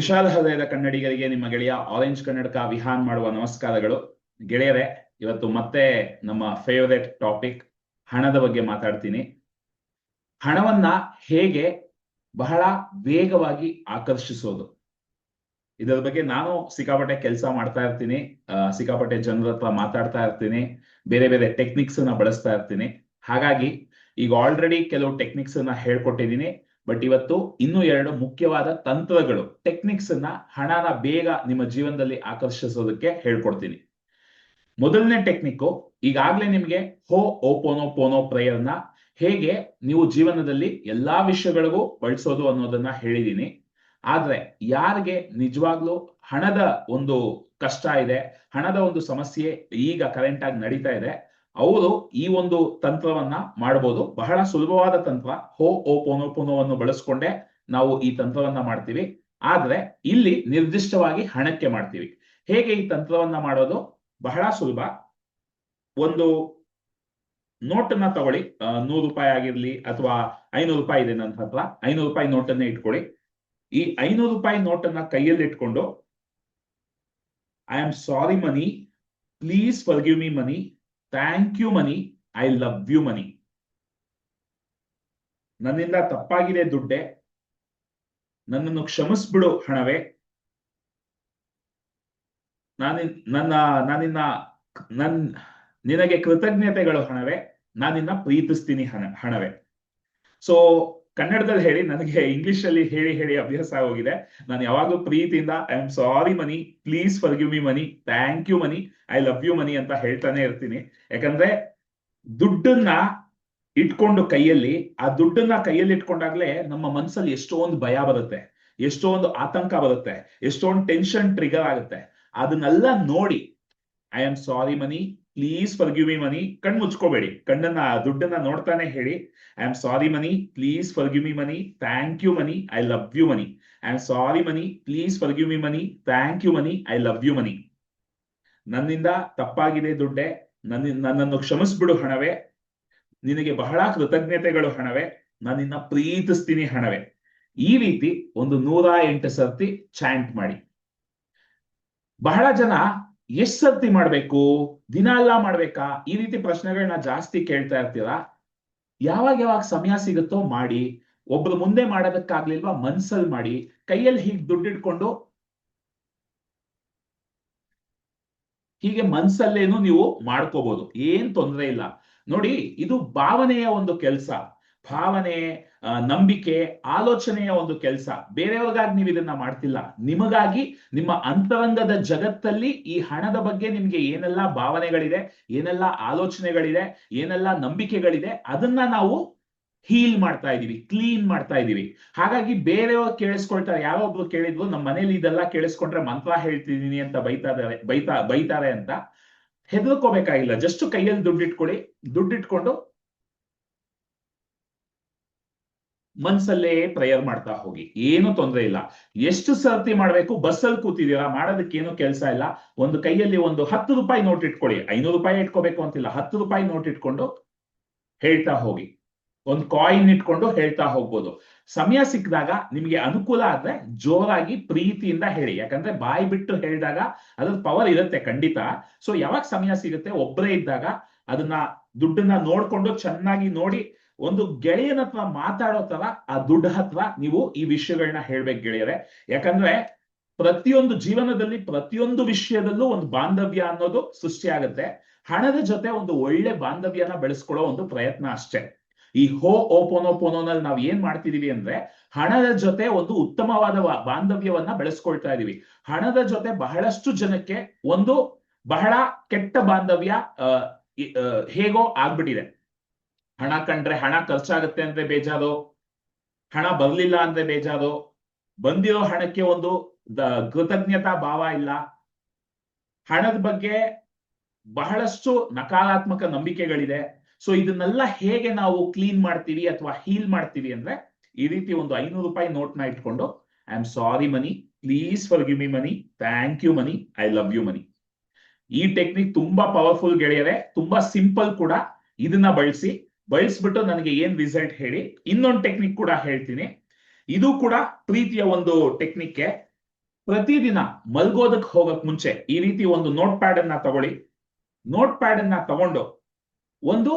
ವಿಶಾಲ ಹೃದಯದ ಕನ್ನಡಿಗರಿಗೆ ನಿಮ್ಮ ಗೆಳೆಯ ಆರೆಂಜ್ ಕನ್ನಡಕ ವಿಹಾನ್ ಮಾಡುವ ನಮಸ್ಕಾರಗಳು. ಗೆಳೆಯರೆ, ಇವತ್ತು ಮತ್ತೆ ನಮ್ಮ ಫೇವರೇಟ್ ಟಾಪಿಕ್ ಹಣದ ಬಗ್ಗೆ ಮಾತಾಡ್ತೀನಿ. ಹಣವನ್ನ ಹೇಗೆ ಬಹಳ ವೇಗವಾಗಿ ಆಕರ್ಷಿಸೋದು. ಇದರ ಬಗ್ಗೆ ನಾನು ಸಿಕ್ಕಾಪಟ್ಟೆ ಕೆಲಸ ಮಾಡ್ತಾ ಇರ್ತೀನಿ. ಸಿಕ್ಕಾಪಟ್ಟೆ ಜನರ ಹತ್ರ ಮಾತಾಡ್ತಾ ಇರ್ತೀನಿ. ಬೇರೆ ಬೇರೆ ಟೆಕ್ನಿಕ್ಸ್ ಅನ್ನ ಬಳಸ್ತಾ ಇರ್ತೀನಿ. ಹಾಗಾಗಿ ಈಗ ಆಲ್ರೆಡಿ ಕೆಲವು ಟೆಕ್ನಿಕ್ಸ್ ಅನ್ನ ಹೇಳ್ಕೊಟ್ಟಿದ್ದೀನಿ. ಬಟ್ ಇವತ್ತು ಇನ್ನೂ ಎರಡು ಮುಖ್ಯವಾದ ತಂತ್ರಗಳು ಟೆಕ್ನಿಕ್ಸ್ ಅನ್ನ ಹಣನ ಬೇಗ ನಿಮ್ಮ ಜೀವನದಲ್ಲಿ ಆಕರ್ಷಿಸೋದಕ್ಕೆ ಹೇಳ್ಕೊಡ್ತೀನಿ. ಮೊದಲನೇ ಟೆಕ್ನಿಕ್ ಈಗಾಗ್ಲೇ ನಿಮ್ಗೆ ಹೋ ಓಪೋನೋ ಪೋನೋ ಪ್ರೇಯರ್ನ ಹೇಗೆ ನೀವು ಜೀವನದಲ್ಲಿ ಎಲ್ಲಾ ವಿಷಯಗಳಿಗೂ ಬಳಸೋದು ಅನ್ನೋದನ್ನ ಹೇಳಿದೀನಿ. ಆದ್ರೆ ಯಾರಿಗೆ ನಿಜವಾಗ್ಲೂ ಹಣದ ಒಂದು ಕಷ್ಟ ಇದೆ, ಹಣದ ಒಂದು ಸಮಸ್ಯೆ ಈಗ ಕರೆಂಟ್ ಆಗಿ ನಡೀತಾ ಇದೆ ಅವರು ಈ ಒಂದು ತಂತ್ರವನ್ನ ಮಾಡಬಹುದು ಬಹಳ ಸುಲಭವಾದ ತಂತ್ರ. ಹೋ, ಓ ಪೋನೋ ಪೋನೋವನ್ನು ಬಳಸ್ಕೊಂಡೆ ನಾವು ಈ ತಂತ್ರವನ್ನ ಮಾಡ್ತೀವಿ. ಆದ್ರೆ ಇಲ್ಲಿ ನಿರ್ದಿಷ್ಟವಾಗಿ ಹಣಕ್ಕೆ ಮಾಡ್ತೀವಿ. ಹೇಗೆ ಈ ತಂತ್ರವನ್ನ ಮಾಡೋದು? ಬಹಳ ಸುಲಭ. ಒಂದು ನೋಟನ್ನ ತಗೊಳ್ಳಿ. ನೂರು ರೂಪಾಯಿ ಆಗಿರ್ಲಿ ಅಥವಾ ಐನೂರು ರೂಪಾಯಿ ಇದೆ ನನ್ನ ಹತ್ರ. ಐನೂರು ರೂಪಾಯಿ ನೋಟನ್ನೇ ಇಟ್ಕೊಳ್ಳಿ. ಈ ಐನೂರು ರೂಪಾಯಿ ನೋಟನ್ನ ಕೈಯಲ್ಲಿ ಇಟ್ಕೊಂಡು I am sorry money please forgive me money thank you money I love you money ನನ್ನಿಂದ ತಪ್ಪಾಗಿದೆ ದುಡ್ಡೆ. ನನ್ನನ್ನು ಕ್ಷಮಿಸ್ಬಿಡು ಹಣವೇ. ನಾನಿ, ನನ್ನ, ನಾನಿನ್ನ ನನ್, ನಿನಗೆ ಕೃತಜ್ಞತೆಗಳು ಹಣವೇ. ನಾನಿನ್ನ ಪ್ರೀತಿಸ್ತೀನಿ ಹಣ, ಹಣವೇ. ಸೊ ಕನ್ನಡದಲ್ಲಿ ಹೇಳಿ, ನನಗೆ ಇಂಗ್ಲಿಷ್ ಅಲ್ಲಿ ಹೇಳಿ ಹೇಳಿ ಅಭ್ಯಾಸ ಆಗೋಗಿದೆ. ನಾನು ಯಾವಾಗಲೂ ಪ್ರೀತಿಯಿಂದ, I am sorry money, please forgive me money, thank you money, I love you money ಅಂತ ಹೇಳ್ತಾನೆ ಇರ್ತೀನಿ. ಯಾಕಂದ್ರೆ ದುಡ್ಡನ್ನ ಇಟ್ಕೊಂಡು ಕೈಯಲ್ಲಿ, ಆ ದುಡ್ಡನ್ನ ಕೈಯಲ್ಲಿ ಇಟ್ಕೊಂಡಾಗ್ಲೇ ನಮ್ಮ ಮನ್ಸಲ್ಲಿ ಎಷ್ಟೊಂದು ಭಯ ಬರುತ್ತೆ, ಎಷ್ಟೊಂದು ಆತಂಕ ಬರುತ್ತೆ, ಎಷ್ಟೊಂದು ಟೆನ್ಷನ್ ಟ್ರಿಗರ್ ಆಗುತ್ತೆ. ಅದನ್ನೆಲ್ಲ ನೋಡಿ, I am sorry money please forgive me money ಕಣ್ ಮುಚ್ಕೋಬೇಡಿ. ಕಣ್ಣನ್ನ, ದುಡ್ಡನ್ನ ನೋಡ್ತಾನೆ ಹೇಳಿ. I am sorry money please forgive me money thank you money I love you money I am sorry money please forgive me money thank you money I love you money ನನ್ನಿಂದ ತಪ್ಪಾಗಿದೆ ದುಡ್ಡೆ. ನನ್ನ, ನನ್ನನ್ನು ಕ್ಷಮಿಸ್ಬಿಡು ಹಣವೇ. ನಿನಗೆ ಬಹಳ ಕೃತಜ್ಞತೆಗಳು ಹಣವೇ. ನನ್ನಿಂದ ಪ್ರೀತಿಸ್ತೀನಿ ಹಣವೇ. ಈ ರೀತಿ ಒಂದು ನೂರ ಎಂಟು ಸರ್ತಿ ಚಾಂಟ್ ಮಾಡಿ. ಬಹಳ ಜನ ಎಷ್ಟ್ ಸರ್ತಿ ಮಾಡ್ಬೇಕು? ದಿನ ಎಲ್ಲ ಮಾಡ್ಬೇಕಾ? ಈ ರೀತಿ ಪ್ರಶ್ನೆಗಳನ್ನ ಜಾಸ್ತಿ ಕೇಳ್ತಾ ಇರ್ತೀರಾ? ಯಾವಾಗ ಯಾವಾಗ ಸಮಯ ಸಿಗುತ್ತೋ ಮಾಡಿ, ಒಬ್ರು ಮುಂದೆ ಮಾಡೋದಕ್ಕಾಗ್ಲಿಲ್ವಾ ಮನ್ಸಲ್ ಮಾಡಿ, ಕೈಯಲ್ಲಿ ಹೀಗೆ ದುಡ್ಡಿಟ್ಕೊಂಡು ಹೀಗೆ ಮನ್ಸಲ್ಲೇನು ನೀವು ಮಾಡ್ಕೋಬಹುದು ಏನ್ ತೊಂದರೆ ಇಲ್ಲ. ನೋಡಿ, ಇದು ಭಾವನೆಯ ಒಂದು ಕೆಲಸ. ಭಾವನೆ ನಂಬಿಕೆ, ಆಲೋಚನೆಯ ಒಂದು ಕೆಲಸ. ಬೇರೆಯವ್ರಿಗಾಗಿ ನೀವು ಇದನ್ನ ಮಾಡ್ತಿಲ್ಲ. ನಿಮಗಾಗಿ ನಿಮ್ಮ ಅಂತರಂಗದ ಜಗತ್ತಲ್ಲಿ ಈ ಹಣದ ಬಗ್ಗೆ ನಿಮ್ಗೆ ಏನೆಲ್ಲ ಭಾವನೆಗಳಿದೆ, ಏನೆಲ್ಲ ಆಲೋಚನೆಗಳಿದೆ, ಏನೆಲ್ಲ ನಂಬಿಕೆಗಳಿದೆ, ಅದನ್ನ ನಾವು ಹೀಲ್ ಮಾಡ್ತಾ ಇದೀವಿ, ಕ್ಲೀನ್ ಮಾಡ್ತಾ ಇದೀವಿ. ಹಾಗಾಗಿ ಬೇರೆಯವ್ರು ಕೇಳಿಸ್ಕೊಳ್ತಾರೆ. ಯಾವೊಬ್ರು ಕೇಳಿದ್ವು ಕೇಳಿದ್ರು ನಮ್ಮ ಮನೇಲಿ ಇದೆಲ್ಲ ಕೇಳಿಸ್ಕೊಂಡ್ರೆ ಮಂತ್ರ ಹೇಳ್ತಿದೀನಿ ಅಂತ ಬೈತಾರೆ ಬೈತಾ, ಬೈತಾರೆ ಅಂತ ಹೆದರ್ಕೋಬೇಕಾಗಿಲ್ಲ. ಜಸ್ಟ್ ಕೈಯಲ್ಲಿ ದುಡ್ಡು ಇಟ್ಕೊಳ್ಳಿ ದುಡ್ಡು ದುಡ್ಡಿಟ್ಕೊಂಡು ಮನ್ಸಲ್ಲೇ ಪ್ರೇಯರ್ ಮಾಡ್ತಾ ಹೋಗಿ. ಏನು ತೊಂದರೆ ಇಲ್ಲ. ಎಷ್ಟು ಸರ್ತಿ ಮಾಡ್ಬೇಕು? ಬಸ್ಸಲ್ಲಿ ಕೂತಿದ್ದೀರಾ? ಮಾಡೋದಕ್ಕೇನು ಕೆಲಸ ಇಲ್ಲ. ಒಂದು ಕೈಯಲ್ಲಿ ಒಂದು ಹತ್ತು ರೂಪಾಯಿ ನೋಟ್ ಇಟ್ಕೊಳ್ಳಿ. ಐನೂರು ರೂಪಾಯಿ ಇಟ್ಕೋಬೇಕು ಅಂತಿಲ್ಲ. ಹತ್ತು ರೂಪಾಯಿ ನೋಟ್ ಇಟ್ಕೊಂಡು ಹೇಳ್ತಾ ಹೋಗಿ. ಒಂದು ಕಾಯಿನ್ ಇಟ್ಕೊಂಡು ಹೇಳ್ತಾ ಹೋಗ್ಬೋದು. ಸಮಯ ಸಿಕ್ಕಿದಾಗ ನಿಮ್ಗೆ ಅನುಕೂಲ ಆದ್ರೆ ಜೋರಾಗಿ ಪ್ರೀತಿಯಿಂದ ಹೇಳಿ. ಯಾಕಂದ್ರೆ ಬಾಯಿ ಬಿಟ್ಟು ಹೇಳಿದಾಗ ಅದ್ರ ಪವರ್ ಇರುತ್ತೆ ಖಂಡಿತ. ಸೊ ಯಾವಾಗ ಸಮಯ ಸಿಗುತ್ತೆ? ಒಬ್ಬರೇ ಇದ್ದಾಗ ಅದನ್ನ ದುಡ್ಡನ್ನ ನೋಡ್ಕೊಂಡು ಚೆನ್ನಾಗಿ ನೋಡಿ ಒಂದು ಗೆಳೆಯನ ಮಾತಾಡೋ ತರ ಆ ದುಡ್ಡು ಹತ್ರ ನೀವು ಈ ವಿಷಯಗಳನ್ನ ಹೇಳ್ಬೇಕು ಗೆಳೆಯರೆ. ಯಾಕಂದ್ರೆ ಪ್ರತಿಯೊಂದು ಜೀವನದಲ್ಲಿ ಪ್ರತಿಯೊಂದು ವಿಷಯದಲ್ಲೂ ಒಂದು ಬಾಂಧವ್ಯ ಅನ್ನೋದು ಸೃಷ್ಟಿ ಆಗುತ್ತೆ. ಹಣದ ಜೊತೆ ಒಂದು ಒಳ್ಳೆ ಬಾಂಧವ್ಯನ ಬೆಳೆಸ್ಕೊಳ್ಳೋ ಒಂದು ಪ್ರಯತ್ನ ಅಷ್ಟೇ. ಈ ಹೋ ಓಪೋನೋ ಪೋನೋನಲ್ಲಿ ನಾವು ಏನ್ ಮಾಡ್ತಿದೀವಿ ಅಂದ್ರೆ ಹಣದ ಜೊತೆ ಒಂದು ಉತ್ತಮವಾದ ಬಾಂಧವ್ಯವನ್ನ ಬೆಳೆಸ್ಕೊಳ್ತಾ ಇದೀವಿ. ಹಣದ ಜೊತೆ ಬಹಳಷ್ಟು ಜನಕ್ಕೆ ಒಂದು ಬಹಳ ಕೆಟ್ಟ ಬಾಂಧವ್ಯ ಹೇಗೋ ಆಗ್ಬಿಟ್ಟಿದೆ. ಹಣ ಕಂಡ್ರೆ ಹಣ ಖರ್ಚಾಗುತ್ತೆ ಅಂದ್ರೆ ಬೇಜಾರು? ಹಣ ಬರ್ಲಿಲ್ಲ ಅಂದ್ರೆ ಬೇಜಾರು? ಬಂದಿರೋ ಹಣಕ್ಕೆ ಒಂದು ಕೃತಜ್ಞತಾ ಭಾವ ಇಲ್ಲ. ಹಣದ ಬಗ್ಗೆ ಬಹಳಷ್ಟು ನಕಾರಾತ್ಮಕ ನಂಬಿಕೆಗಳಿದೆ. ಸೊ ಇದನ್ನೆಲ್ಲ ಹೇಗೆ ನಾವು ಕ್ಲೀನ್ ಮಾಡ್ತೀವಿ ಅಥವಾ ಹೀಲ್ ಮಾಡ್ತೀವಿ ಅಂದ್ರೆ ಈ ರೀತಿ ಒಂದು ಐನೂರು ರೂಪಾಯಿ ನೋಟ್ನ ಇಟ್ಕೊಂಡು I am sorry money please forgive me money thank you money I love you money ಈ ಟೆಕ್ನಿಕ್ ತುಂಬಾ ಪವರ್ಫುಲ್ ಗೆಳೆಯರೆ, ತುಂಬಾ ಸಿಂಪಲ್ ಕೂಡ. ಇದನ್ನ ಬಳಸಿ ಬಳಸ್ಬಿಟ್ಟು ನನಗೆ ಏನ್ ರಿಸಲ್ಟ್ ಹೇಳಿ, ಇನ್ನೊಂದು ಟೆಕ್ನಿಕ್ ಕೂಡ ಹೇಳ್ತೀನಿ. ಇದು ಕೂಡ ಪ್ರೀತಿಯ ಒಂದು ಟೆಕ್ನಿಕ್ ಪ್ರತಿದಿನ ಮಲ್ಗೋದಕ್ ಹೋಗಕ್ ಮುಂಚೆ ಈ ರೀತಿ ಒಂದು ನೋಟ್ ಪ್ಯಾಡ್ ಅನ್ನ ತಗೊಳ್ಳಿ. ನೋಟ್ ಪ್ಯಾಡ್ ಅನ್ನ ತಗೊಂಡು ಒಂದು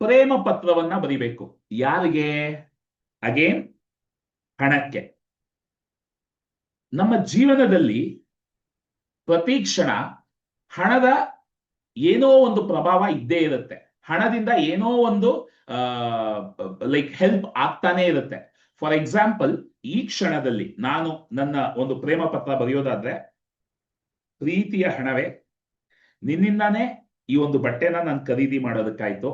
ಪ್ರೇಮ ಪತ್ರವನ್ನ ಬರಿಬೇಕು. ಯಾರಿಗೆ? ಅಗೇನ್ ಹಣಕ್ಕೆ. ನಮ್ಮ ಜೀವನದಲ್ಲಿ ಪ್ರತಿ ಕ್ಷಣ ಹಣದ ಏನೋ ಒಂದು ಪ್ರಭಾವ ಇದ್ದೇ ಇರುತ್ತೆ. ಹಣದಿಂದ ಏನೋ ಒಂದು ಲೈಕ್ ಹೆಲ್ಪ್ ಆಗ್ತಾನೆ ಇರುತ್ತೆ. ಫಾರ್ ಎಕ್ಸಾಂಪಲ್ ಈ ಕ್ಷಣದಲ್ಲಿ ನಾನು ನನ್ನ ಒಂದು ಪ್ರೇಮ ಪತ್ರ ಬರೆಯೋದಾದ್ರೆ, ಪ್ರೀತಿಯ ಹಣವೇ, ನಿನ್ನಿಂದಾನೇ ಈ ಒಂದು ಬಟ್ಟೆನ ನಾನು ಖರೀದಿ ಮಾಡೋದಕ್ಕಾಯ್ತು.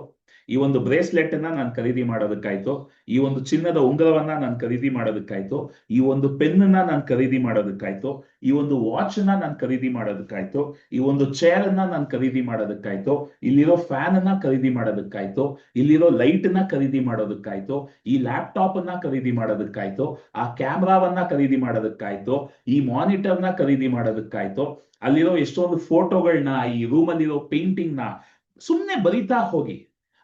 ಈ ಒಂದು ಬ್ರೇಸ್ಲೆಟ್ ಅನ್ನ ನಾನು ಖರೀದಿ ಮಾಡೋದಕ್ಕಾಯ್ತು ಈ ಒಂದು ಚಿನ್ನದ ಉಂಗುರವನ್ನ ನಾನು ಖರೀದಿ ಮಾಡೋದಕ್ಕಾಯ್ತು ಈ ಒಂದು ಪೆನ್ ಅನ್ನ ನಾನು ಖರೀದಿ ಮಾಡೋದಕ್ಕಾಯ್ತು ಈ ಒಂದು ವಾಚ್ ಅನ್ನ ನಾನು ಖರೀದಿ ಮಾಡೋದಕ್ಕಾಯ್ತು ಈ ಒಂದು ಚೇರ್ ಅನ್ನ ನಾನು ಖರೀದಿ ಮಾಡೋದಕ್ಕಾಯ್ತು ಇಲ್ಲಿರೋ ಫ್ಯಾನ್ ಅನ್ನ ಖರೀದಿ ಮಾಡೋದಕ್ಕಾಯ್ತು ಇಲ್ಲಿರೋ ಲೈಟ್ ಅನ್ನ ಖರೀದಿ ಮಾಡೋದಕ್ಕಾಯ್ತು ಈ ಲ್ಯಾಪ್ಟಾಪ್ ಅನ್ನ ಖರೀದಿ ಮಾಡೋದಕ್ಕಾಯ್ತು ಆ ಕ್ಯಾಮ್ರಾವನ್ನ ಖರೀದಿ ಮಾಡೋದಕ್ಕಾಯ್ತು ಈ ಮಾನಿಟರ್ನ ಖರೀದಿ ಮಾಡೋದಕ್ಕಾಯ್ತು ಅಲ್ಲಿರೋ ಎಷ್ಟೊಂದು ಫೋಟೋಗಳನ್ನ ಈ ರೂಮ್ ಅಲ್ಲಿರೋ ಪೇಂಟಿಂಗ್ನ ಸುಮ್ನೆ ಬರಿತಾ ಹೋಗಿ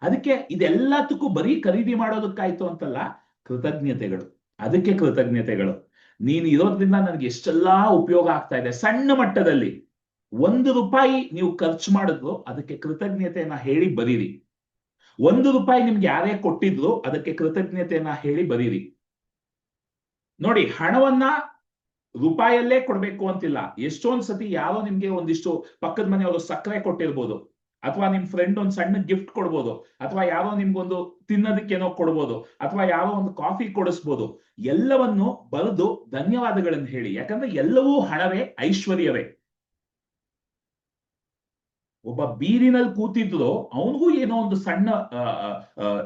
ಅದಕ್ಕೆ ಇದೆಲ್ಲದಕ್ಕೂ ಬರೀ ಖರೀದಿ ಮಾಡೋದಕ್ಕಾಯ್ತು ಅಂತಲ್ಲ ಕೃತಜ್ಞತೆಗಳು. ಅದಕ್ಕೆ ಕೃತಜ್ಞತೆಗಳು. ನೀನು ಇರೋದ್ರಿಂದ ನನಗೆ ಎಷ್ಟೆಲ್ಲಾ ಉಪಯೋಗ ಆಗ್ತಾ ಇದೆ. ಸಣ್ಣ ಮಟ್ಟದಲ್ಲಿ ಒಂದು ರೂಪಾಯಿ ನೀವು ಖರ್ಚು ಮಾಡಿದ್ರು ಅದಕ್ಕೆ ಕೃತಜ್ಞತೆಯನ್ನ ಹೇಳಿ ಬರೀರಿ. ಒಂದು ರೂಪಾಯಿ ನಿಮ್ಗೆ ಯಾರೇ ಕೊಟ್ಟಿದ್ರು ಅದಕ್ಕೆ ಕೃತಜ್ಞತೆಯನ್ನ ಹೇಳಿ ಬರೀರಿ. ನೋಡಿ, ಹಣವನ್ನ ರೂಪಾಯಲ್ಲೇ ಕೊಡ್ಬೇಕು ಅಂತಿಲ್ಲ. ಎಷ್ಟೊಂದ್ ಸತಿ ಯಾರೋ ನಿಮ್ಗೆ ಒಂದಿಷ್ಟು ಪಕ್ಕದ ಮನೆಯವರು ಸಕ್ಕರೆ ಕೊಟ್ಟಿರ್ಬೋದು. ಅಥವಾ ನಿಮ್ ಫ್ರೆಂಡ್ ಒಂದ್ ಸಣ್ಣ ಗಿಫ್ಟ್ ಕೊಡ್ಬೋದು, ಅಥವಾ ಯಾರೋ ನಿಮ್ಗೊಂದು ತಿನ್ನೋದಕ್ಕೇನೋ ಕೊಡ್ಬೋದು, ಅಥವಾ ಯಾರೋ ಒಂದು ಕಾಫಿ ಕೊಡಿಸ್ಬೋದು, ಎಲ್ಲವನ್ನು ಬರೆದು ಧನ್ಯವಾದಗಳನ್ನು ಹೇಳಿ. ಯಾಕಂದ್ರೆ ಎಲ್ಲವೂ ಹಣವೇ, ಐಶ್ವರ್ಯವೇ. ಒಬ್ಬ ಬೀರಿನಲ್ಲಿ ಕೂತಿದ್ರು, ಅವನಿಗೂ ಏನೋ ಒಂದು ಸಣ್ಣ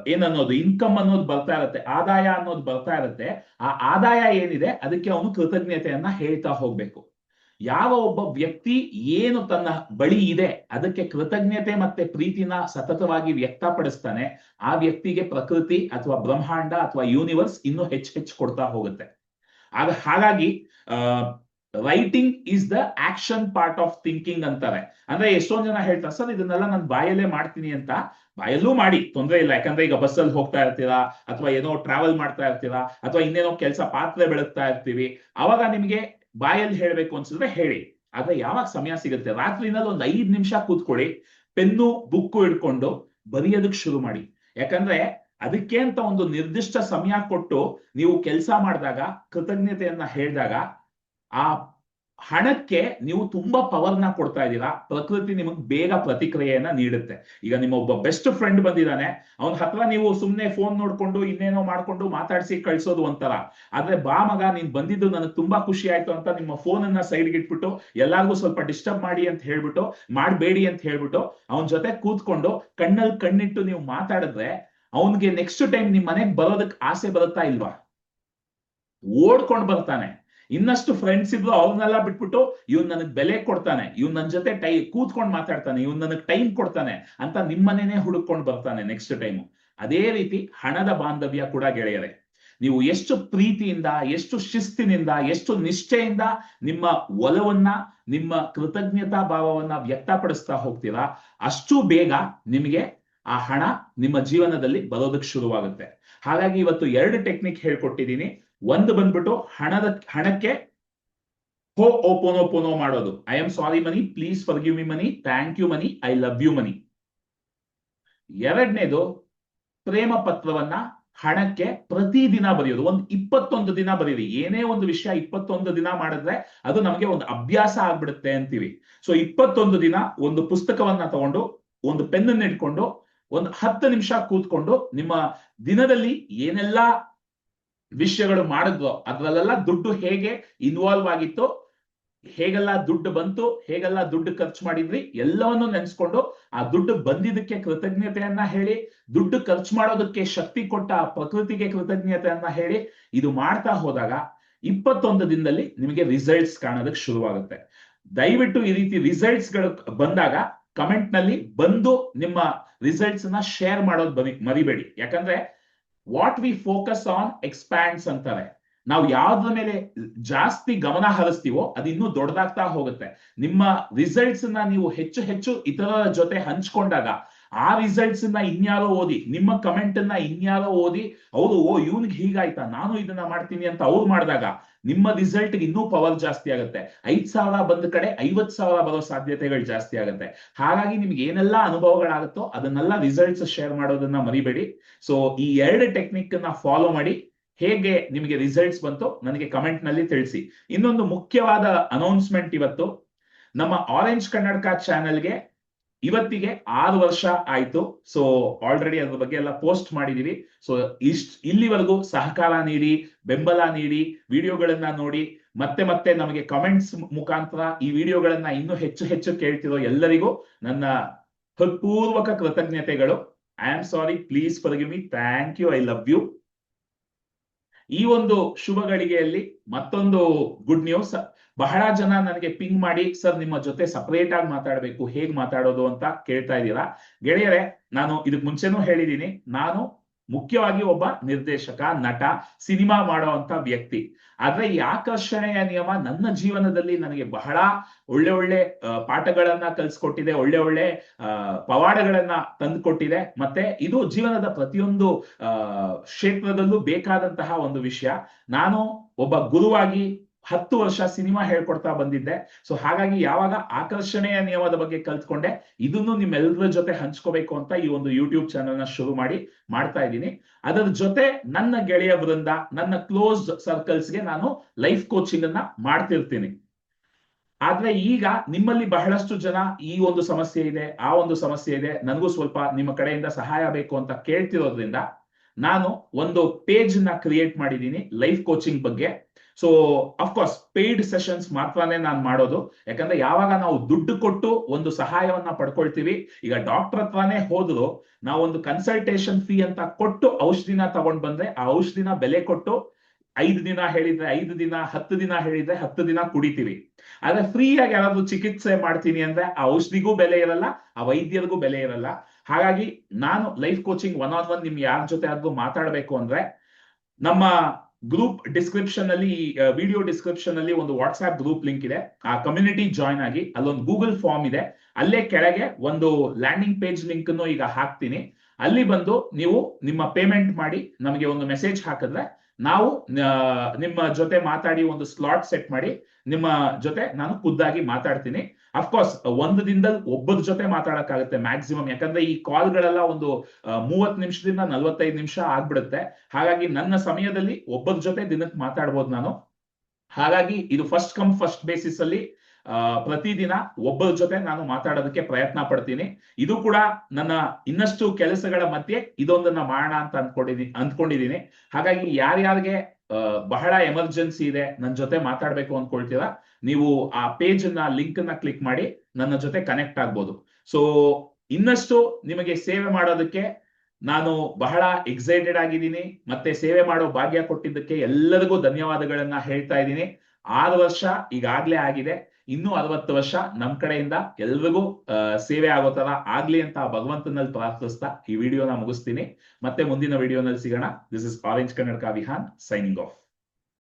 ಏನನ್ನೋದು ಇನ್ಕಮ್ ಅನ್ನೋದು ಬರ್ತಾ ಇರತ್ತೆ, ಆದಾಯ ಅನ್ನೋದು ಬರ್ತಾ ಇರತ್ತೆ. ಆ ಆದಾಯ ಏನಿದೆ, ಅದಕ್ಕೆ ಅವನು ಕೃತಜ್ಞತೆಯನ್ನ ಹೇಳ್ತಾ ಹೋಗ್ಬೇಕು. ಯಾವ ಒಬ್ಬ ವ್ಯಕ್ತಿ ಏನು ತನ್ನ ಬಳಿ ಇದೆ, ಅದಕ್ಕೆ ಕೃತಜ್ಞತೆ ಮತ್ತೆ ಪ್ರೀತಿನ ಸತತವಾಗಿ ವ್ಯಕ್ತಪಡಿಸ್ತಾನೆ, ಆ ವ್ಯಕ್ತಿಗೆ ಪ್ರಕೃತಿ ಅಥವಾ ಬ್ರಹ್ಮಾಂಡ ಅಥವಾ ಯೂನಿವರ್ಸ್ ಇನ್ನೂ ಹೆಚ್ಚು ಹೆಚ್ಚು ಕೊಡ್ತಾ ಹೋಗುತ್ತೆ. ಆಗ ಹಾಗಾಗಿ writing is the action part of thinking ಅಂತಾರೆ. ಅಂದ್ರೆ ಎಷ್ಟೊಂದ್ ಜನ ಹೇಳ್ತಾರೆ, ಸರ್, ಇದನ್ನೆಲ್ಲ ನಾನು ಬಾಯಲ್ಲೇ ಮಾಡ್ತೀನಿ ಅಂತ. ಬಾಯಲ್ಲೂ ಮಾಡಿ, ತೊಂದರೆ ಇಲ್ಲ. ಯಾಕಂದ್ರೆ ಈಗ ಬಸ್ಸಲ್ಲಿ ಹೋಗ್ತಾ ಇರ್ತೀರಾ, ಅಥವಾ ಏನೋ ಟ್ರಾವೆಲ್ ಮಾಡ್ತಾ ಇರ್ತೀರಾ, ಅಥವಾ ಇನ್ನೇನೋ ಕೆಲಸ ಪಾತ್ರೆ ಬೆಳಗ್ತಾ ಇರ್ತೀವಿ. ಅವಾಗ ನಿಮ್ಗೆ ಬಾಯಲ್ಲಿ ಹೇಳ್ಬೇಕು ಅನ್ಸಿದ್ರೆ ಹೇಳಿ. ಆದ್ರೆ ಯಾವಾಗ ಸಮಯ ಸಿಗುತ್ತೆ? ರಾತ್ರಿನಲ್ಲಿ ಒಂದ್ ಐದು ನಿಮಿಷ ಕೂತ್ಕೊಳ್ಳಿ, ಪೆನ್ನು, ಬುಕ್ಕು ಹಿಡ್ಕೊಂಡು ಬರೆಯೋದಕ್ಕೆ ಶುರು ಮಾಡಿ. ಯಾಕಂದ್ರೆ ಅದಕ್ಕೆ ಅಂತ ಒಂದು ನಿರ್ದಿಷ್ಟ ಸಮಯ ಕೊಟ್ಟು ನೀವು ಕೆಲಸ ಮಾಡಿದಾಗ, ಕೃತಜ್ಞತೆಯನ್ನ ಹೇಳಿದಾಗ, ಆ ಹಣಕ್ಕೆ ನೀವು ತುಂಬಾ ಪವರ್ನ ಕೊಡ್ತಾ ಇದ್ದೀರಾ. ಪ್ರಕೃತಿ ನಿಮಗೆ ಬೇಗ ಪ್ರತಿಕ್ರಿಯೆಯನ್ನ ನೀಡುತ್ತೆ. ಈಗ ನಿಮ್ಮ ಒಬ್ಬ ಬೆಸ್ಟ್ ಫ್ರೆಂಡ್ ಬಂದಿದ್ದಾನೆ ಅವನ ಹತ್ರ ನೀವು ಸುಮ್ನೆ ಫೋನ್ ನೋಡ್ಕೊಂಡು ಇನ್ನೇನೋ ಮಾಡ್ಕೊಂಡು ಮಾತಾಡ್ಸಿ ಕಳ್ಸೋದು ಒಂಥರ. ಆದ್ರೆ ಬಾ ಮಗ, ನೀನ್ ಬಂದಿದ್ದು ನನಗೆ ತುಂಬಾ ಖುಷಿ ಆಯ್ತು ಅಂತ ನಿಮ್ಮ ಫೋನ್ ಅನ್ನ ಸೈಡ್ಗೆ ಇಟ್ಬಿಟ್ಟು ಎಲ್ಲಾರ್ಗೂ ಸ್ವಲ್ಪ ಡಿಸ್ಟರ್ಬ್ ಮಾಡಿ ಅಂತ ಹೇಳ್ಬಿಟ್ಟು, ಮಾಡ್ಬೇಡಿ ಅಂತ ಹೇಳ್ಬಿಟ್ಟು ಅವನ ಜೊತೆ ಕೂತ್ಕೊಂಡು ಕಣ್ಣಲ್ಲಿ ಕಣ್ಣಿಟ್ಟು ನೀವು ಮಾತಾಡಿದ್ರೆ ಅವನ್ಗೆ ನೆಕ್ಸ್ಟ್ ಟೈಮ್ ನಿಮ್ ಮನೆಗ್ ಬರೋದಕ್ ಆಸೆ ಬರುತ್ತಾ ಇಲ್ವಾ? ಓಡ್ಕೊಂಡ್ ಬರ್ತಾನೆ. ಇನ್ನಷ್ಟು ಫ್ರೆಂಡ್ಸ್ ಇದ್ವು ಅವ್ರನ್ನೆಲ್ಲ ಬಿಟ್ಬಿಟ್ಟು ಇವ್ನ್ ನನಗ್ ಬೆಲೆ ಕೊಡ್ತಾನೆ, ಇವ್ನ್ ನನ್ ಜೊತೆ ಟೈ, ಕೂತ್ಕೊಂಡ್ ಮಾತಾಡ್ತಾನೆ, ಇವ್ನ್ ನನಗ್ ಟೈಮ್ ಕೊಡ್ತಾನೆ ಅಂತ ನಿಮ್ಮನೇನೆ ಹುಡುಕೊಂಡ್ ಬರ್ತಾನೆ ನೆಕ್ಸ್ಟ್ ಟೈಮ್ ಅದೇ ರೀತಿ ಹಣದ ಬಾಂಧವ್ಯ ಕೂಡ ಗೆಳೆಯರೆ. ನೀವು ಎಷ್ಟು ಪ್ರೀತಿಯಿಂದ, ಎಷ್ಟು ಶಿಸ್ತಿನಿಂದ, ಎಷ್ಟು ನಿಷ್ಠೆಯಿಂದ ನಿಮ್ಮ ಒಲವನ್ನ, ನಿಮ್ಮ ಕೃತಜ್ಞತಾ ಭಾವವನ್ನ ವ್ಯಕ್ತಪಡಿಸ್ತಾ ಹೋಗ್ತೀರಾ, ಅಷ್ಟು ಬೇಗ ನಿಮಗೆ ಆ ಹಣ ನಿಮ್ಮ ಜೀವನದಲ್ಲಿ ಬರೋದಕ್ಕೆ ಶುರುವಾಗುತ್ತೆ. ಹಾಗಾಗಿ ಇವತ್ತು ಎರಡು ಟೆಕ್ನಿಕ್ ಹೇಳ್ಕೊಟ್ಟಿದ್ದೀನಿ. ಒಂದು ಬಂದ್ಬಿಟ್ಟು ಹಣದ ಹಣಕ್ಕೆ ಹೋ ಓಪೋನೋಪೋನೋ ಮಾಡೋದು. I am sorry money please forgive me money thank you money I love you money. ಎರಡನೇದು ಪ್ರೇಮ ಪತ್ರವನ್ನ ಹಣಕ್ಕೆ ಪ್ರತಿ ದಿನ ಬರೆಯೋದು. ಒಂದು ಇಪ್ಪತ್ತೊಂದು ದಿನ ಬರೀರಿ. ಏನೇ ಒಂದು ವಿಷಯ ಇಪ್ಪತ್ತೊಂದು ದಿನ ಮಾಡಿದ್ರೆ ಅದು ನಮಗೆ ಒಂದು ಅಭ್ಯಾಸ ಆಗ್ಬಿಡುತ್ತೆ ಅಂತೀವಿ. ಸೊ ಇಪ್ಪತ್ತೊಂದು ದಿನ ಒಂದು ಪುಸ್ತಕವನ್ನ ತಗೊಂಡು, ಒಂದು ಪೆನ್ನ ಇಟ್ಕೊಂಡು, ಒಂದು ಹತ್ತು ನಿಮಿಷ ಕೂತ್ಕೊಂಡು ನಿಮ್ಮ ದಿನದಲ್ಲಿ ಏನೆಲ್ಲಾ ವಿಷಯಗಳು ಮಾಡಿದ್ವು, ಅದ್ರಲ್ಲೆಲ್ಲ ದುಡ್ಡು ಹೇಗೆ ಇನ್ವಾಲ್ವ್ ಆಗಿತ್ತು, ಹೇಗೆಲ್ಲ ದುಡ್ಡು ಬಂತು, ಹೇಗೆಲ್ಲ ದುಡ್ಡು ಖರ್ಚು ಮಾಡಿದ್ವಿ ಎಲ್ಲವನ್ನು ನೆನೆಸ್ಕೊಂಡು ಆ ದುಡ್ಡು ಬಂದಿದ್ದಕ್ಕೆ ಕೃತಜ್ಞತೆಯನ್ನ ಹೇಳಿ, ದುಡ್ಡು ಖರ್ಚು ಮಾಡೋದಕ್ಕೆ ಶಕ್ತಿ ಕೊಟ್ಟ ಆ ಪ್ರಕೃತಿಗೆ ಕೃತಜ್ಞತೆಯನ್ನ ಹೇಳಿ, ಇದು ಮಾಡ್ತಾ ಹೋದಾಗ ಇಪ್ಪತ್ತೊಂದು ದಿನದಲ್ಲಿ ನಿಮಗೆ ರಿಸಲ್ಟ್ಸ್ ಕಾಣೋದಕ್ಕೆ ಶುರುವಾಗುತ್ತೆ. ದಯವಿಟ್ಟು ಈ ರೀತಿ ರಿಸಲ್ಟ್ಸ್ಗಳು ಬಂದಾಗ ಕಮೆಂಟ್ನಲ್ಲಿ ಬಂದು ನಿಮ್ಮ ರಿಸಲ್ಟ್ಸ್ ಅನ್ನ ಶೇರ್ ಮಾಡೋದು ಮರಿಬೇಡಿ. ಯಾಕಂದ್ರೆ what we focus on expands ಅಂತಾರೆ. ನಾವು ಯಾವ್ದ್ರ ಮೇಲೆ ಜಾಸ್ತಿ ಗಮನ ಹರಿಸ್ತೀವೋ ಅದು ಇನ್ನೂ ದೊಡ್ಡದಾಗ್ತಾ ಹೋಗುತ್ತೆ. ನಿಮ್ಮ ರಿಸಲ್ಟ್ಸ್ನ ನೀವು ಹೆಚ್ಚು ಹೆಚ್ಚು ಇತರರ ಜೊತೆ ಹಂಚ್ಕೊಂಡಾಗ ಆ ರಿಸಲ್ಟ್ಸ್ನ ಇನ್ಯಾರೋ ಓದಿ, ನಿಮ್ಮ ಕಮೆಂಟ್ ಅನ್ನ ಇನ್ಯಾರೋ ಓದಿ ಅವರು ಓ, ಇವನ್ಗೆ ಹೀಗಾಯ್ತಾ, ನಾನು ಇದನ್ನ ಮಾಡ್ತೀನಿ ಅಂತ ಅವ್ರು ಮಾಡಿದಾಗ ನಿಮ್ಮ ರಿಸಲ್ಟ್ ಇನ್ನೂ ಪವರ್ ಜಾಸ್ತಿ ಆಗುತ್ತೆ. ಐದ್ ಸಾವಿರ ಬಂದ ಕಡೆ ಐವತ್ ಸಾವಿರ ಬರೋ ಸಾಧ್ಯತೆಗಳು ಜಾಸ್ತಿ ಆಗುತ್ತೆ. ಹಾಗಾಗಿ ನಿಮ್ಗೆ ಏನೆಲ್ಲ ಅನುಭವಗಳಾಗುತ್ತೋ ಅದನ್ನೆಲ್ಲ ರಿಸಲ್ಟ್ಸ್ ಶೇರ್ ಮಾಡೋದನ್ನ ಮರಿಬೇಡಿ. ಸೊ ಈ ಎರಡು ಟೆಕ್ನಿಕ್ನ ಫಾಲೋ ಮಾಡಿ ಹೇಗೆ ನಿಮಗೆ ರಿಸಲ್ಟ್ಸ್ ಬಂತು ನನಗೆ ಕಮೆಂಟ್ನಲ್ಲಿ ತಿಳಿಸಿ. ಇನ್ನೊಂದು ಮುಖ್ಯವಾದ ಅನೌನ್ಸ್ಮೆಂಟ್ ಇವತ್ತು, ನಮ್ಮ ಆರೆಂಜ್ ಕನ್ನಡಕ ಚಾನೆಲ್ಗೆ ಇವತ್ತಿಗೆ ಆರು ವರ್ಷ ಆಯ್ತು. ಸೊ ಆಲ್ರೆಡಿ ಅದ್ರ ಬಗ್ಗೆ ಎಲ್ಲ ಪೋಸ್ಟ್ ಮಾಡಿದೀವಿ. ಸೊ ಇಷ್ಟ ಇಲ್ಲಿವರೆಗೂ ಸಹಕಾರ ನೀಡಿ, ಬೆಂಬಲ ನೀಡಿ, ವಿಡಿಯೋಗಳನ್ನ ನೋಡಿ, ಮತ್ತೆ ಮತ್ತೆ ನಮಗೆ ಕಮೆಂಟ್ಸ್ ಮುಖಾಂತರ ಈ ವಿಡಿಯೋಗಳನ್ನ ಇನ್ನೂ ಹೆಚ್ಚು ಹೆಚ್ಚು ಕೇಳ್ತಿರೋ ಎಲ್ಲರಿಗೂ ನನ್ನ ಹೃತ್ಪೂರ್ವಕ ಕೃತಜ್ಞತೆಗಳು. I am sorry please forgive me thank you I love you ಈ ಒಂದು ಶುಭ ಗಳಿಗೆಯಲ್ಲಿ ಮತ್ತೊಂದು ಗುಡ್ ನ್ಯೂಸ್ ಬಹಳ ಜನ ನನಗೆ ಪಿಂಗ್ ಮಾಡಿ ಸರ್ ನಿಮ್ಮ ಜೊತೆ ಸಪರೇಟ್ ಆಗಿ ಮಾತಾಡಬೇಕು, ಹೇಗ್ ಮಾತಾಡೋದು ಅಂತ ಕೇಳ್ತಾ ಇದ್ದೀರಾ? ಗೆಳೆಯರೆ, ನಾನು ಇದಕ್ ಮುಂಚೆನೂ ಹೇಳಿದೀನಿ. ನಾನು ಮುಖ್ಯವಾಗಿ ಒಬ್ಬ ನಿರ್ದೇಶಕ, ನಟ, ಸಿನಿಮಾ ಮಾಡುವಂತ ವ್ಯಕ್ತಿ. ಆದ್ರೆ ಈ ಆಕರ್ಷಣೆಯ ನಿಯಮ ನನ್ನ ಜೀವನದಲ್ಲಿ ನನಗೆ ಬಹಳ ಒಳ್ಳೆ ಒಳ್ಳೆ ಪಾಠಗಳನ್ನ ಕಲ್ಸ್ಕೊಟ್ಟಿದೆ, ಒಳ್ಳೆ ಒಳ್ಳೆ ಪವಾಡಗಳನ್ನ ತಂದುಕೊಟ್ಟಿದೆ. ಮತ್ತೆ ಇದು ಜೀವನದ ಪ್ರತಿಯೊಂದು ಕ್ಷೇತ್ರದಲ್ಲೂ ಬೇಕಾದಂತಹ ಒಂದು ವಿಷಯ. ನಾನು ಒಬ್ಬ ಗುರುವಾಗಿ ಹತ್ತು ವರ್ಷ ಸಿನಿಮಾ ಹೇಳ್ಕೊಡ್ತಾ ಬಂದಿದ್ದೆ. ಸೊ ಹಾಗಾಗಿ ಯಾವಾಗ ಆಕರ್ಷಣೆಯ ನಿಯಮದ ಬಗ್ಗೆ ಕಲ್ತ್ಕೊಂಡೆ, ಇದನ್ನು ನಿಮ್ಮೆಲ್ಲರ ಜೊತೆ ಹಂಚ್ಕೋಬೇಕು ಅಂತ ಈ ಒಂದು ಯೂಟ್ಯೂಬ್ ಚಾನೆಲ್ನ ಶುರು ಮಾಡಿ ಮಾಡ್ತಾ ಇದ್ದೀನಿ. ಅದರ ಜೊತೆ ನನ್ನ ಗೆಳೆಯ ವೃಂದ, ನನ್ನ ಕ್ಲೋಸ್ ಸರ್ಕಲ್ಸ್ಗೆ ನಾನು ಲೈಫ್ ಕೋಚಿಂಗ್ ಅನ್ನ ಮಾಡ್ತಿರ್ತೀನಿ. ಆದ್ರೆ ಈಗ ನಿಮ್ಮಲ್ಲಿ ಬಹಳಷ್ಟು ಜನ ಈ ಒಂದು ಸಮಸ್ಯೆ ಇದೆ, ಆ ಒಂದು ಸಮಸ್ಯೆ ಇದೆ, ನನಗೂ ಸ್ವಲ್ಪ ನಿಮ್ಮ ಕಡೆಯಿಂದ ಸಹಾಯ ಬೇಕು ಅಂತ ಕೇಳ್ತಿರೋದ್ರಿಂದ ನಾನು ಒಂದು ಪೇಜ್ನ ಕ್ರಿಯೇಟ್ ಮಾಡಿದ್ದೀನಿ ಲೈಫ್ ಕೋಚಿಂಗ್ ಬಗ್ಗೆ. So of course paid sessions ಮಾತ್ರನೇ ನಾನು ಮಾಡೋದು. ಯಾಕಂದ್ರೆ ಯಾವಾಗ ನಾವು ದುಡ್ಡು ಕೊಟ್ಟು ಒಂದು ಸಹಾಯವನ್ನ ಪಡ್ಕೊಳ್ತೀವಿ, ಈಗ ಡಾಕ್ಟರ್ ಹತ್ರನೇ ಹೋದ್ರು ನಾವು ಒಂದು ಕನ್ಸಲ್ಟೇಷನ್ ಫೀ ಅಂತ ಕೊಟ್ಟು ಔಷಧಿನ ತಗೊಂಡ್ ಬಂದ್ರೆ, ಆ ಔಷಧಿನ ಬೆಲೆ ಕೊಟ್ಟು ಐದು ದಿನ ಹೇಳಿದ್ರೆ ಐದು ದಿನ, ಹತ್ತು ದಿನ ಹೇಳಿದ್ರೆ ಹತ್ತು ದಿನ ಕುಡಿತೀವಿ. ಆದ್ರೆ ಫ್ರೀ ಆಗಿ ಯಾರಾದ್ರೂ ಚಿಕಿತ್ಸೆ ಮಾಡ್ತೀನಿ ಅಂದ್ರೆ ಆ ಔಷಧಿಗೂ ಬೆಲೆ ಇರಲ್ಲ, ಆ ವೈದ್ಯರಿಗೂ ಬೆಲೆ ಇರಲ್ಲ. ಹಾಗಾಗಿ ನಾನು life coaching one on one ನಿಮ್ ಯಾರ ಜೊತೆ ಆದ್ರೂ ಮಾತಾಡ್ಬೇಕು ಅಂದ್ರೆ, ನಮ್ಮ ಗ್ರೂಪ್ ಡಿಸ್ಕ್ರಿಪ್ಷನ್ ಅಲ್ಲಿ ವಿಡಿಯೋ ಡಿಸ್ಕ್ರಿಪ್ಷನ್ ಅಲ್ಲಿ ಒಂದು ವಾಟ್ಸ್ಆಪ್ ಗ್ರೂಪ್ ಲಿಂಕ್ ಇದೆ. ಆ ಕಮ್ಯುನಿಟಿ ಜಾಯ್ನ್ ಆಗಿ ಅಲ್ಲೊಂದು ಗೂಗಲ್ ಫಾರ್ಮ್ ಇದೆ. ಅಲ್ಲೇ ಕೆಳಗೆ ಒಂದು ಲ್ಯಾಂಡಿಂಗ್ ಪೇಜ್ ಲಿಂಕ್ ಅನ್ನು ಈಗ ಹಾಕ್ತೀನಿ. ಅಲ್ಲಿ ಬಂದು ನೀವು ನಿಮ್ಮ ಪೇಮೆಂಟ್ ಮಾಡಿ ನಮಗೆ ಒಂದು ಮೆಸೇಜ್ ಹಾಕಿದ್ರೆ ನಾವು ನಿಮ್ಮ ಜೊತೆ ಮಾತಾಡಿ ಒಂದು ಸ್ಲಾಟ್ ಸೆಟ್ ಮಾಡಿ ನಿಮ್ಮ ಜೊತೆ ನಾನು ಖುದ್ದಾಗಿ ಮಾತಾಡ್ತೀನಿ. ಅಫ್ಕೋರ್ಸ್ ಒಂದು ದಿನದಲ್ಲಿ ಒಬ್ಬರ ಜೊತೆ ಮಾತಾಡಕ್ಕಾಗುತ್ತೆ ಮ್ಯಾಕ್ಸಿಮಮ್ ಯಾಕಂದ್ರೆ ಈ ಕಾಲ್ಗಳೆಲ್ಲ ಒಂದು ಮೂವತ್ ನಿಮಿಷದಿಂದ ನಲ್ವತ್ತೈದು ನಿಮಿಷ ಆಗ್ಬಿಡುತ್ತೆ. ಹಾಗಾಗಿ ನನ್ನ ಸಮಯದಲ್ಲಿ ಒಬ್ಬರ ಜೊತೆ ದಿನಕ್ಕೆ ಮಾತಾಡ್ಬೋದು ನಾನು. ಹಾಗಾಗಿ ಇದು ಫಸ್ಟ್ ಕಮ್ ಫಸ್ಟ್ ಬೇಸಿಸ್ ಅಲ್ಲಿ ಪ್ರತಿದಿನ ಒಬ್ಬರ ಜೊತೆ ನಾನು ಮಾತಾಡೋದಕ್ಕೆ ಪ್ರಯತ್ನ ಪಡ್ತೀನಿ. ಇದು ಕೂಡ ನನ್ನ ಇನ್ನಷ್ಟು ಕೆಲಸಗಳ ಮಧ್ಯೆ ಇದೊಂದನ್ನ ಮಾಡೋಣ ಅಂತ ಅನ್ಕೊಂಡಿದೀನಿ ಅಂದ್ಕೊಂಡಿದ್ದೀನಿ ಹಾಗಾಗಿ ಯಾರ್ಯಾರಿಗೆ ಬಹಳ ಎಮರ್ಜೆನ್ಸಿ ಇದೆ ನನ್ನ ಜೊತೆ ಮಾತಾಡ್ಬೇಕು ಅನ್ಕೊಳ್ತೀರಾ? ನೀವು ಆ ಪೇಜ್ ಅನ್ನ ಲಿಂಕ್ ಅನ್ನ ಕ್ಲಿಕ್ ಮಾಡಿ ನನ್ನ ಜೊತೆ ಕನೆಕ್ಟ್ ಆಗ್ಬೋದು. ಸೊ ಇನ್ನಷ್ಟು ನಿಮಗೆ ಸೇವೆ ಮಾಡೋದಕ್ಕೆ ನಾನು ಬಹಳ ಎಕ್ಸೈಟೆಡ್ ಆಗಿದ್ದೀನಿ. ಮತ್ತೆ ಸೇವೆ ಮಾಡೋ ಭಾಗ್ಯ ಕೊಟ್ಟಿದ್ದಕ್ಕೆ ಎಲ್ಲರಿಗೂ ಧನ್ಯವಾದಗಳನ್ನ ಹೇಳ್ತಾ ಇದ್ದೀನಿ. ಆರು ವರ್ಷ ಈಗಾಗ್ಲೇ ಆಗಿದೆ. ಇನ್ನೂ ಅರವತ್ತು ವರ್ಷ ನಮ್ ಕಡೆಯಿಂದ ಎಲ್ರಿಗೂ ಸೇವೆ ಆಗೋ ತರ ಆಗ್ಲಿ ಅಂತ ಭಗವಂತನಲ್ಲಿ ಪ್ರಾರ್ಥಿಸ್ತಾ ಈ ವಿಡಿಯೋನ ಮುಗಿಸ್ತೀನಿ. ಮತ್ತೆ ಮುಂದಿನ ವಿಡಿಯೋನಲ್ಲಿ ಸಿಗೋಣ. ದಿಸ್ ಇಸ್ ಆರೆಂಜ್ ಕನ್ನಡಕ ವಿಹಾನ್ ಸೈನಿಂಗ್ ಆಫ್